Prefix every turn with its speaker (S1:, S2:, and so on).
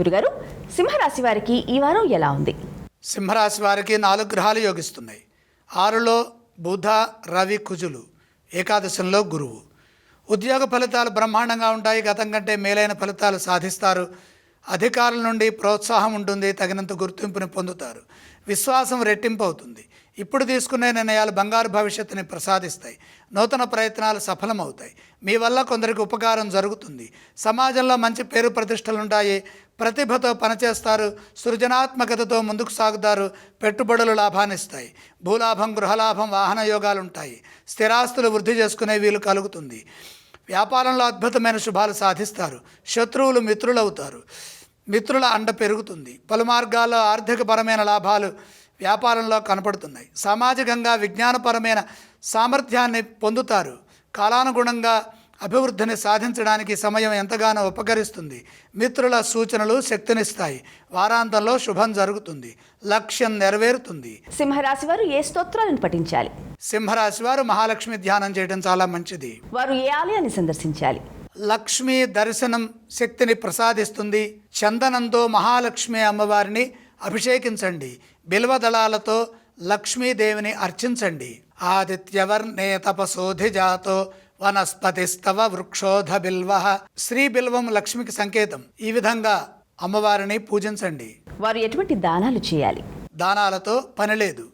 S1: గురుగారు సింహరాశి వారికి ఈ వారం ఎలా ఉంది?
S2: సింహరాశి వారికి నాలుగు గ్రహాలు యోగిస్తున్నాయి. ఆరులో బుధ రవి కుజులు. ఏకాదశంలో గురువు. ఉద్యోగ ఫలితాలు బ్రహ్మాండంగా ఉంటాయి. గతం కంటే మేలైన ఫలితాలు సాధిస్తారు. అధికారుల నుండి ప్రోత్సాహం ఉంటుంది తగినంత గుర్తింపుని పొందుతారు. విశ్వాసం రెట్టింపు అవుతుంది ఇప్పుడు తీసుకునే నిర్ణయాలు బంగారు భవిష్యత్తుని ప్రసాదిస్తాయి. నూతన ప్రయత్నాలు సఫలమవుతాయి. మీ వల్ల కొందరికి ఉపకారం జరుగుతుంది. సమాజంలో మంచి పేరు ప్రతిష్టలు ఉంటాయి ప్రతిభతో పనిచేస్తారు. సృజనాత్మకతతో ముందుకు సాగుతారు. పెట్టుబడులు లాభాన్నిస్తాయి. భూలాభం గృహలాభం వాహన యోగాలు ఉంటాయి స్థిరాస్తులు వృద్ధి చేసుకునే వీలు కలుగుతుంది. వ్యాపారంలో అద్భుతమైన శుభాలు సాధిస్తారు. శత్రువులు మిత్రులవుతారు. మిత్రుల అండ పెరుగుతుంది. పలు మార్గాల్లో ఆర్థికపరమైన లాభాలు వ్యాపారంలో కనపడుతున్నాయి. సామాజికంగా విజ్ఞానపరమైన సామర్థ్యాన్ని పొందుతారు. కాలానుగుణంగా అభివృద్ధిని సాధించడానికి సమయం ఎంతగానో ఉపకరిస్తుంది. మిత్రుల సూచనలు శక్తినిస్తాయి. వారాంతంలో శుభం జరుగుతుంది. లక్ష్యం నెరవేరుతుంది.
S1: సింహరాశి వారు ఏ స్తోత్రాలను పఠించాలి?
S2: సింహరాశి వారు మహాలక్ష్మి ధ్యానం చేయడం చాలా మంచిది.
S1: వారు ఏ ఆలయాన్ని సందర్శించాలి?
S2: లక్ష్మీ దర్శనం శక్తిని ప్రసాదిస్తుంది. చందనంతో మహాలక్ష్మి అమ్మవారిని అభిషేకించండి. బిల్వదళాలతో లక్ష్మీదేవిని అర్చించండి. ఆదిత్యవర్ణే తపసోధి జాతో వనస్పతిస్తవ వృక్షోధ బిల్వ. శ్రీ బిల్వం లక్ష్మికి సంకేతం. ఈ విధంగా అమ్మవారిని పూజించండి.
S1: వారు ఎటువంటి దానాలు చేయాలి?
S2: దానాలతో పని లేదు.